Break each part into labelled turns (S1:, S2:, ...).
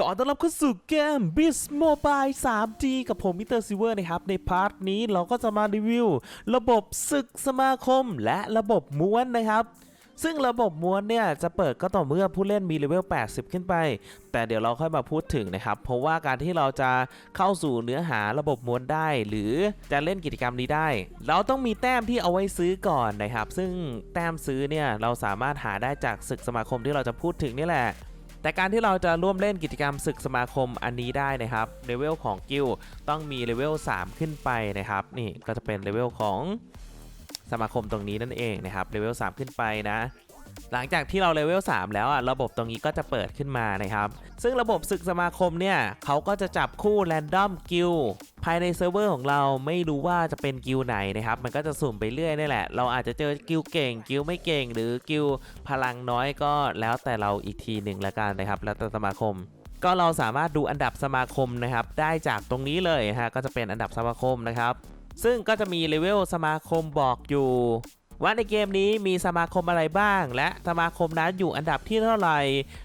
S1: ขอต้อนรับเข้าสู่เกม b i s Mobile 3D กับผมมิเตอร์ซิเวอร์นะครับ ในพาร์ทนี้เราก็จะมารีวิว ระบบศึกสมาคมและระบบม้วนนะครับ ซึ่งระบบม้วนเนี่ย จะเปิดก็ต่อเมื่อผู้เล่นมีเลเวล 80 ขึ้นไป แต่เดี๋ยวเราค่อยมาพูดถึงนะครับ เพราะว่าการที่เราจะเข้าสู่เนื้อหาระบบม้วนได้ หรือจะเล่นกิจกรรมนี้ได้ เราต้องมีแต้มที่เอาไว้ซื้อก่อนนะครับ ซึ่งแต้มซื้อเนี่ยเราสามารถหาได้จากศึกสมาคมที่เราจะพูดถึงนี่แหละ แต่การที่เราจะร่วมเล่นกิจกรรมศึกสมาคมอันนี้ได้นะครับเลเวลของกิลต้องมีเลเวล3 ขึ้นไปนะครับ นี่ก็จะเป็นเลเวลของสมาคมตรงนี้นั่นเองนะครับเลเวล3ขึ้นไปนะ หลังจากที่เราเลเวล3แล้วอะระบบตรงนี้ก็จะเปิดขึ้นมานะครับ ซึ่งระบบศึกสมาคมเนี่ยเขาก็จะจับคู่แรนดอมกิลภายในเซิร์ฟเวอร์ของเราไม่รู้ว่าจะเป็นกิลไหนนะครับ มันก็จะสุ่มไปเรื่อยนี่แหละ เราอาจจะเจอกิลเก่ง กิลไม่เก่ง หรือกิลพลังน้อยก็แล้วแต่เราอีกทีหนึ่งละกันนะครับแล้วแต่สมาคมก็เราสามารถดูอันดับสมาคมนะครับ ได้จากตรงนี้เลยฮะก็จะเป็นอันดับสมาคมนะครับ ซึ่งก็จะมีเลเวลสมาคมบอกอยู่ ว่าในเกมนี้มีสมาคมอะไรบ้าง และสมาคมนั้นอยู่อันดับที่เท่าไหร่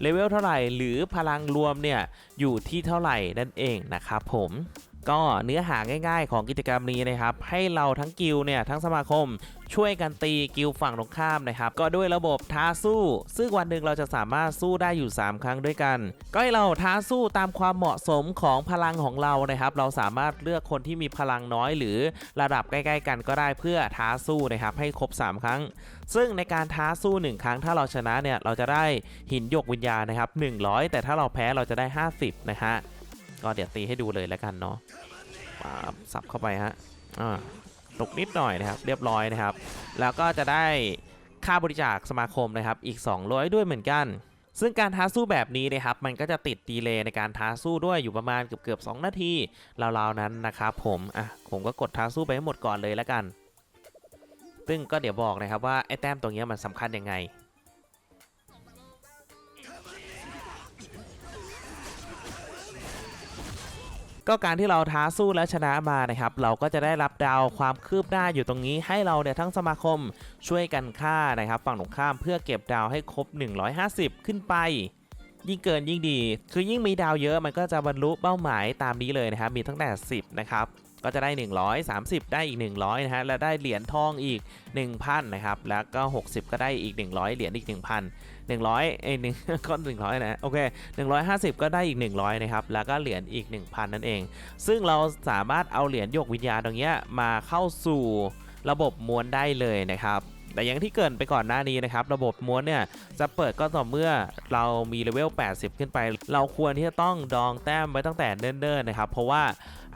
S1: เลเวลเท่าไหร่ หรือพลังรวมเนี่ยอยู่ที่เท่าไหร่นั่นเองนะครับผม ก็เนื้อหาง่าย ๆ ของกิจกรรมนี้นะครับ ให้เราทั้งกิลเนี่ยทั้งสมาคมช่วยกันตีกิลฝั่งตรงข้ามนะครับ ก็ด้วยระบบท้าสู้ ซึ่งวันหนึ่งเราจะสามารถสู้ได้อยู่ 3 ครั้งด้วยกัน ก็ให้เราท้าสู้ตามความเหมาะสมของพลังของเรานะครับ เราสามารถเลือกคนที่มีพลังน้อยหรือระดับใกล้ ๆ กันก็ได้เพื่อท้าสู้นะครับให้ครบ 3 ครั้ง ซึ่งในการท้าสู้ 1 ครั้งถ้าเราชนะเนี่ยเราจะได้หินหยกวิญญาณนะครับ100 แต่ถ้าเราแพ้เราจะได้ 50 นะฮะ ก็เดี๋ยวตีให้ดูเลยแล้วกันเนาะสับเข้าไปฮะตกนิดหน่อยนะครับ เรียบร้อยนะครับ แล้วก็จะได้ค่าบริจาคสมาคมนะครับอีก 200 ด้วยเหมือนกัน ซึ่งการท้าสู้แบบนี้นะครับ มันก็จะติดดีเลย์ในการท้าสู้ด้วยอยู่ประมาณเกือบเกือบๆ2นาทีราวๆนั้นนะครับผมอะผมก็กดท้าสู้ไปให้หมดก่อนเลยแล้วกัน ซึ่งก็เดี๋ยวบอกนะครับว่าไอ้แต้มตรงเนี้ยมันสำคัญยังไง ก็การที่เราท้าสู้และชนะมานะครับ เราก็จะได้รับดาวความคืบหน้าอยู่ตรงนี้ ให้เราเนี่ยทั้งสมาคมช่วยกันฆ่านะครับ ฝั่งตรงข้ามเพื่อเก็บดาวให้ครบ 150 ขึ้นไป ยิ่งเกินยิ่งดี คือยิ่งมีดาวเยอะมันก็จะบรรลุเป้าหมายตามนี้เลยนะครับ มีตั้งแต่ 10 นะครับ ก็จะได้ 130 ได้อีก 100 นะฮะ และได้เหรียญทองอีก 1,000 นะครับ แล้วก็ 60 ก็ได้อีก 100 เหรียญอีก 1,000 100 เอ้ยหนึ่งก็100 นะ โอเค 150 ก็ได้อีก 100 นะครับ แล้วก็เหรียญอีก 1,000 นั่นเอง ซึ่งเราสามารถเอาเหรียญหยกวิญญาณตรงเนี้ยมาเข้าสู่ระบบม้วนได้เลยนะครับแต่อย่างที่เกินไปก่อนหน้านี้นะครับ ระบบม้วนเนี่ย จะเปิดก็ต่อเมื่อเรามีเลเวล 80 ขึ้นไป เราควรที่จะต้องดองแต้มไว้ตั้งแต่เนิ่นๆนะครับ เพราะว่า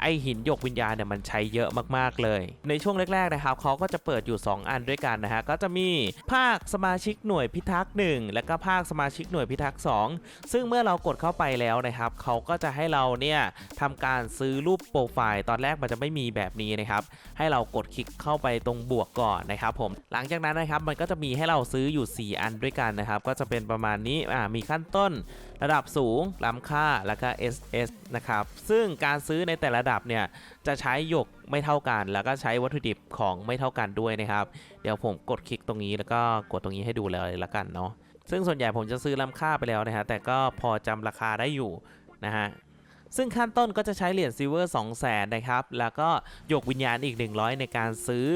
S1: ไอหินหยกวิญญาณเนี่ยมันใช้เยอะมากๆเลย ในช่วงแรกๆนะครับเขาก็จะเปิดอยู่ 2 อันด้วยกันนะฮะก็จะมีภาคสมาชิกหน่วยพิทักษ์1และก็ภาคสมาชิกหน่วยพิทักษ์2ซึ่งเมื่อเรากดเข้าไปแล้วนะครับเขาก็จะให้เราเนี่ยทำการซื้อรูปโปรไฟล์ตอนแรกมันจะไม่มีแบบนี้นะครับให้เรากดคลิกเข้าไปตรงบวกก่อนนะครับผมหลังจากนั้นนะครับมันก็จะมีให้เราซื้ออยู่ 4 อันด้วยกันนะครับก็จะเป็นประมาณนี้อ่ามีขั้นต้น ระดับสูง ล้ำค่า แล้วก็ SS นะครับ ซึ่งการซื้อในแต่ละระดับเนี่ยจะใช้หยกไม่เท่ากัน แล้วก็ใช้วัตถุดิบของไม่เท่ากันด้วยนะครับ เดี๋ยวผมกดคลิกตรงนี้แล้วก็กดตรงนี้ให้ดูเลยละกันเนาะ ซึ่งส่วนใหญ่ผมจะซื้อล้ำค่าไปแล้วนะฮะ แต่ก็พอจำราคาได้อยู่นะฮะซึ่งขั้นต้นก็จะใช้เหรียญซิลเวอร์2 0 0 0 0 0นะครับ แล้วก็หยกวิญญาณอีก 100 ในการซื้อ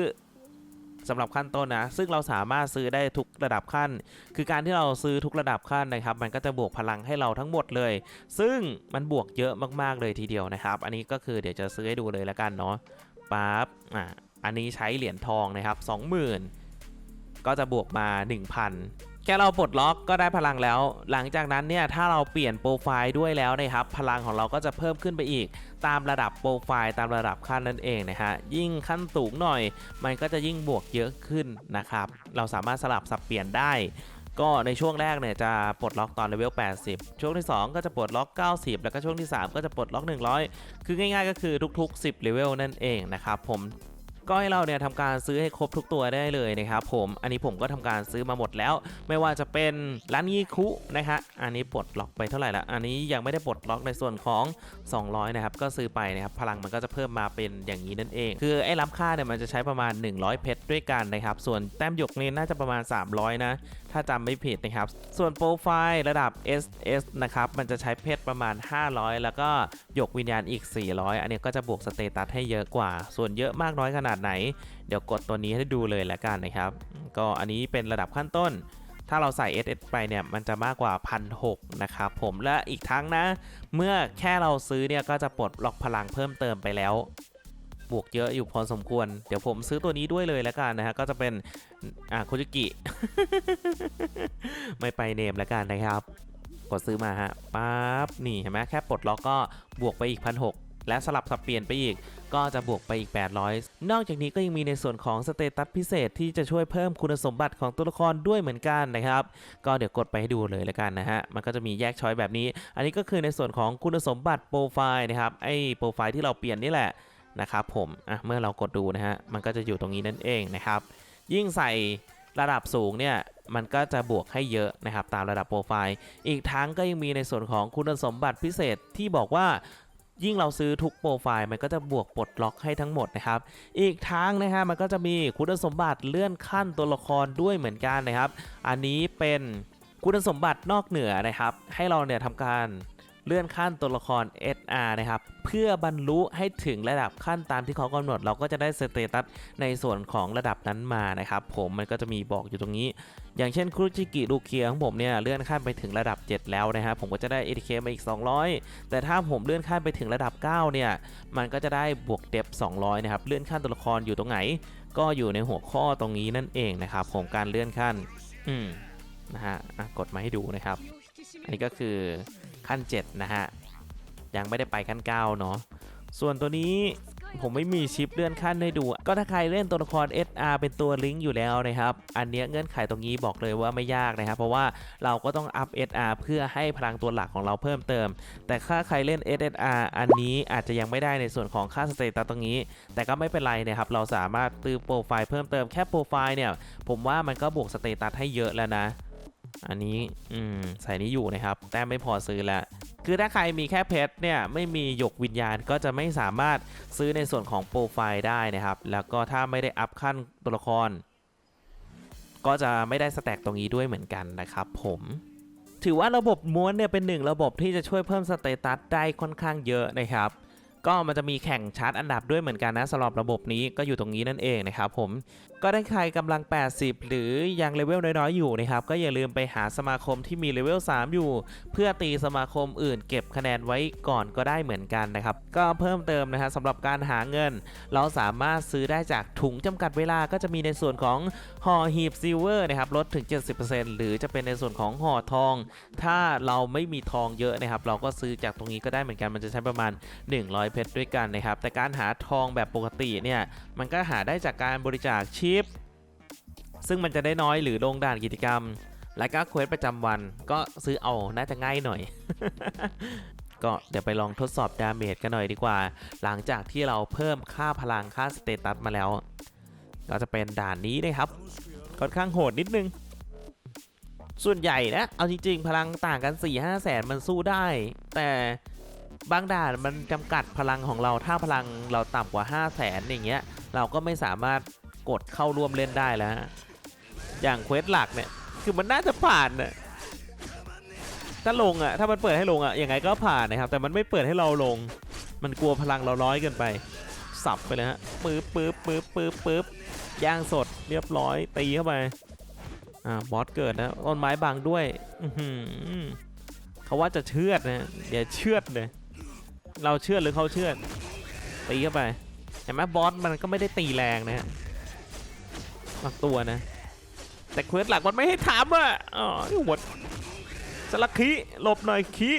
S1: สำหรับขั้นต้นนะ ซึ่งเราสามารถซื้อได้ทุกระดับขั้น คือการที่เราซื้อทุกระดับขั้นนะครับ มันก็จะบวกพลังให้เราทั้งหมดเลย ซึ่งมันบวกเยอะมากๆเลยทีเดียวนะครับ อันนี้ก็คือเดี๋ยวจะซื้อให้ดูเลยแล้วกันเนาะปั๊บอะอันนี้ใช้เหรียญทองนะครับ 20,000 ก็จะบวกมา 1,000 แค่เราปลดล็อกก็ได้พลังแล้ว หลังจากนั้นเนี่ยถ้าเราเปลี่ยนโปรไฟล์ด้วยแล้วนะครับ พลังของเราก็จะเพิ่มขึ้นไปอีก ตามระดับโปรไฟล์ตามระดับขั้นนั่นเองนะฮะยิ่งขั้นสูงหน่อย มันก็จะยิ่งบวกเยอะขึ้นนะครับ เราสามารถสลับสับเปลี่ยนได้ ก็ในช่วงแรกเนี่ยจะปลดล็อกตอนเลเวล 80 ช่วงที่ 2 ก็จะปลดล็อก 90 แล้วก็ช่วงที่ 3 ก็จะปลดล็อก 100 คือง่าย ๆ ก็คือทุกๆ 10เลเวลนั่นเองนะครับผม ก็ให้เราเนี่ยทำการซื้อให้ครบทุกตัวได้เลยนะครับผมอันนี้ผมก็ทำการซื้อมาหมดแล้ว ไม่ว่าจะเป็นร้านยี่คุนะฮะอันนี้ปลดล็อกไปเท่าไหร่ละอันนี้ยังไม่ได้ปลดล็อกในส่วนของ 200นะครับก็ซื้อไปนะครับพลังมันก็จะเพิ่มมาเป็นอย่างนี้นั่นเอง คือไอ้ล้ำค่าเนี่ยมันจะใช้ประมาณ 100 เพชรด้วยกันนะครับส่วนแต้มหยกนี่น่าจะประมาณ 300 นะ ถ้าจำไม่ผิดนะครับ ส่วนโปรไฟล์ระดับ SS นะครับ มันจะใช้เพชรประมาณ 500 แล้วก็หยกวิญญาณอีก 400 อันนี้ก็จะบวกสเตตัสให้เยอะกว่า ส่วนเยอะมากน้อยขนาดไหน เดี๋ยวกดตัวนี้ให้ดูเลยละกันนะครับ ก็อันนี้เป็นระดับขั้นต้น ถ้าเราใส่ SS ไปเนี่ย มันจะมากกว่า 1,600 นะครับผม และอีกทั้งนะ เมื่อแค่เราซื้อเนี่ยก็จะปลดล็อกพลังเพิ่มเติมไปแล้ว บวกเยอะอยู่พอสมควร เดี๋ยวผมซื้อตัวนี้ด้วยเลยแล้วกันนะฮะ ก็จะเป็น อ่าคุจิกิ ไม่ไปเนมแล้วกันนะครับ กดซื้อมาฮะปั๊บ นี่เห็นไหมแค่ปลดล็อกก็บวกไปอีก1,600และสลับสับเปลี่ยนไปอีกก็จะบวกไปอีก 800 นอกจากนี้ก็ยังมีในส่วนของสเตตัสพิเศษที่จะช่วยเพิ่มคุณสมบัติของตัวละครด้วยเหมือนกันนะครับ ก็เดี๋ยวกดไปให้ดูเลยแล้วกันนะฮะ มันก็จะมีแยกช้อยแบบนี้ อันนี้ก็คือในส่วนของคุณสมบัติโปรไฟล์นะครับ ไอ้โปรไฟล์ที่เราเปลี่ยนนี่แหละ นะครับผมอะเมื่อเรากดดูนะฮะมันก็จะอยู่ตรงนี้นั่นเองนะครับ ยิ่งใส่ระดับสูงเนี่ยมันก็จะบวกให้เยอะนะครับตามระดับโปรไฟล์ อีกทั้งก็ยังมีในส่วนของคุณสมบัติพิเศษที่บอกว่ายิ่งเราซื้อทุกโปรไฟล์มันก็จะบวกปลดล็อกให้ทั้งหมดนะครับ อีกทั้งนะฮะมันก็จะมีคุณสมบัติเลื่อนขั้นตัวละครด้วยเหมือนกันนะครับ อันนี้เป็นคุณสมบัตินอกเหนือนะครับ ให้เราเนี่ยทำการ เลื่อนขั้นตัวละคร SR นะครับ เพื่อบรรลุให้ถึงระดับขั้นตามที่เขากำหนด เราก็จะได้สเตตัสในส่วนของระดับนั้นมานะครับ ผมมันก็จะมีบอกอยู่ตรงนี้ อย่างเช่นคุจิกิลูเคียของผมเนี่ยเลื่อนขั้นไปถึงระดับ 7 แล้วนะครับ ผมก็จะได้ ATK มาอีก 200 แต่ถ้าผมเลื่อนขั้นไปถึงระดับ 9 เนี่ย มันก็จะได้บวกเดฟ200 นะครับ เลื่อนขั้นตัวละครอยู่ตรงไหน ก็อยู่ในหัวข้อตรงนี้นั่นเองนะครับ ผมการเลื่อนขั้น อืมนะฮะอะกดมาให้ดูนะครับ อันนี้ก็คือ ขั้น 7 นะฮะ ยังไม่ได้ไปขั้น 9 เนาะส่วนตัวนี้ผมไม่มีชิปเลื่อนขั้นให้ดู ก็ถ้าใครเล่นตัวละคร SR เป็นตัวลิงก์อยู่แล้วนะครับ อันเนี้ยเงื่อนไขตรงนี้บอกเลยว่าไม่ยากนะครับ เพราะว่าเราก็ต้องอัพ SR เพื่อให้พลังตัวหลักของเราเพิ่มเติม แต่ถ้าใครเล่น SSR อันนี้อาจจะยังไม่ได้ในส่วนของค่าสเตตัสตรงนี้ แต่ก็ไม่เป็นไรนะครับ เราสามารถตื้อโปรไฟล์เพิ่มเติมแค่โปรไฟล์เนี่ย ผมว่ามันก็บวกสเตตัสให้เยอะแล้วนะ อันนี้อืมใส่นี้อยู่นะครับ แต่ไม่พอซื้อแล้วคือถ้าใครมีแค่เพชรเนี่ยไม่มีหยกวิญญาณก็จะไม่สามารถซื้อในส่วนของโปรไฟล์ได้นะครับ แล้วก็ถ้าไม่ได้อัพขั้นตัวละคร ก็จะไม่ได้สแต็กตรงนี้ด้วยเหมือนกันนะครับผมถือว่าระบบม้วนเนี่ยเป็นหนึ่งระบบที่จะช่วยเพิ่มสเตตัสได้ค่อนข้างเยอะนะครับ ก็มันจะมีแข่งชาร์ตอันดับด้วยเหมือนกันนะสำหรับระบบนี้ก็อยู่ตรงนี้นั่นเองนะครับผมก็ได้ใครกำลัง 80 หรือยังเลเวลน้อยๆอยู่นะครับ ก็อย่าลืมไปหาสมาคมที่มีเลเวล 3 อยู่ เพื่อตีสมาคมอื่นเก็บคะแนนไว้ก่อนก็ได้เหมือนกันนะครับ ก็เพิ่มเติมนะฮะสำหรับการหาเงิน เราสามารถซื้อได้จากถุงจำกัดเวลาก็จะมีในส่วนของห่อหีบซิลเวอร์นะครับลดถึง 70%หรือจะเป็นในส่วนของห่อทอง ถ้าเราไม่มีทองเยอะนะครับ เราก็ซื้อจากตรงนี้ก็ได้เหมือนกันมันจะใช้ประมาณ 100 เพชรด้วยกันนะครับแต่การหาทองแบบปกติเนี่ยมันก็หาได้จากการบริจาคชิปซึ่งมันจะได้น้อยหรือลงด่านกิจกรรม และก็เควสประจำวัน ก็ซื้อเอาน่าจะง่ายหน่อย ก็เดี๋ยวไปลองทดสอบดาเมจกันหน่อยดีกว่า หลังจากที่เราเพิ่มค่าพลังค่าสเตตัสมาแล้ว ก็จะเป็นด่านนี้นะครับค่อนข้างโหดนิดนึง ส่วนใหญ่นะ เอาจริง ๆ พลังต่างกัน 4 5แสนมันสู้ได้ แต่บางด่านมันจำกัดพลังของเราถ้าพลังเราต่ำกว่า 5 0 0แสนอย่างเงี้ย เราก็ไม่สามารถ กดเข้าร่วมเล่นได้แล้วฮะอย่างเควสหลักเนี่ยคือมันน่าจะผ่านน่ะถ้าลงอะถ้ามันเปิดให้ลงอะยังไงก็ผ่านนะครับ แต่มันไม่เปิดให้เราลง มันกลัวพลังเราน้อยเกินไป สับไปเลยฮะปึ๊บปึ๊บปึ๊บปึ๊บปึ๊บย่างสดเรียบร้อยตีเข้าไปอ่าบอสเกิดนะต้นไม้บังด้วยอืเขาว่าจะเชือดนะอย่าเชือดเลยเราเชือดหรือเขาเชือดตีเข้าไปเห็นไหมบอสมันก็ไม่ได้ตีแรงนะฮะ บางตัวนะ แต่เควสหลักมันไม่ให้ถามอะอ๋อนี่หมดสลักคีหลบหน่อยคี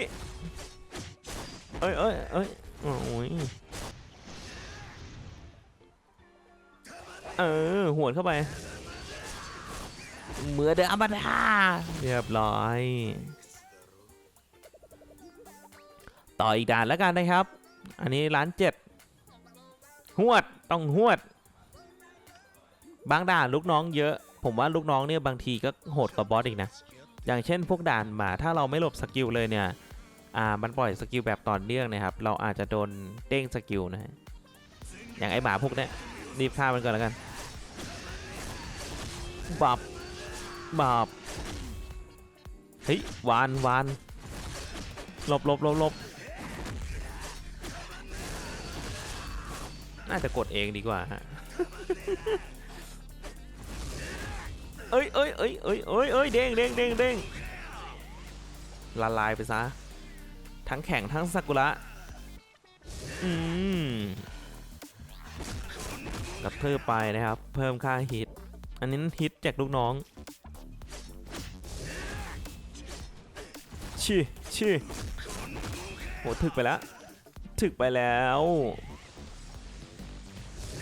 S1: เอ้ยเอ้ยเอ้ยโอ้ยเออหวดเข้าไปเหมือเดิมธรรมดาเรียบร้อย ต่ออีกด่านแล้วกันนะครับ อันนี้ร้านเจ็ดหวดต้องหวด บางด่านลูกน้องเยอะ ผมว่าลูกน้องเนี่ยบางทีก็โหดกว่าบอสอีกนะ อย่างเช่น พวกด่านหมาถ้าเราไม่หลบสกิลเลยเนี่ยอ่ามันปล่อยสกิลแบบต่อเนื่องนะครับ เราอาจจะโดนเด้งสกิลนะฮะอย่างไอหมาพวกเนี้ยรีบฆ่ามันก่อนแล้วกันบับบับเฮ้ยวานวานหลบหลบหลบหลบน่าจะกดเองดีกว่าฮะ เอ้ยเอ้ยเอ้ยเอ้ยเอ้ยเอ้ยเด้งเด้งเด้งเด้งละลายไปซะ ทั้งแข่งทั้งซากุระ อืมกระเทืบไปนะครับ เพิ่มค่าฮิต อันนี้ฮิตจากลูกน้องชิชิโหถึกไปแล้ว ถึกไปแล้ว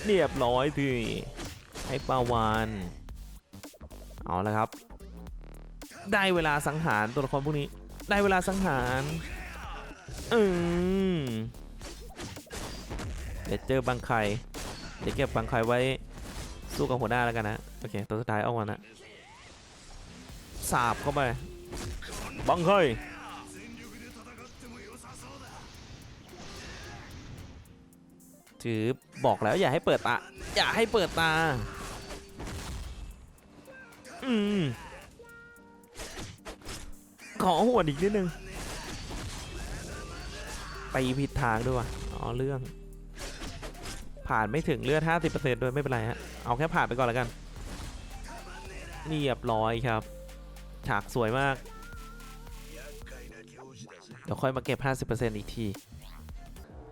S1: เรียบร้อยทีให้ปาวาน เอาละครับ ได้เวลาสังหารตัวละครพวกนี้ ได้เวลาสังหารอืมเดี๋ยวเจอบังไข่เดี๋ยวเก็บบังไข่ไว้สู้กับหัวหน้าแล้วกันนะโอเคตัวสุดท้ายเอาวันนะสาบเข้าไปบังไข่ถือบอกแล้วอย่าให้เปิดตา อย่าให้เปิดตา อืมขอหัวดอีกนิดนึงไปผิดทางด้วยวะอ๋อเรื่อง ผ่านไม่ถึงเลือด 50%ด้วยไม่เป็นไรฮะ เอาแค่ผ่านไปก่อนแล้วกัน เรียบร้อยครับ ฉากสวยมาก เดี๋ยวค่อยมาเก็บ 50%อีกที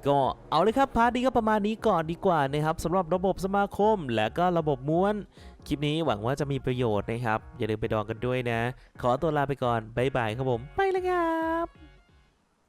S1: ก็เอาเลยครับพาร์ทนี้ก็ประมาณนี้ก่อนดีกว่านะครับสำหรับระบบสมาคมและก็ระบบม้วน คลิปนี้หวังว่าจะมีประโยชน์นะครับ อย่าลืมไปดองกันด้วยนะ ขอตัวลาไปก่อน บ๊ายบายครับผม ไปแล้วครับ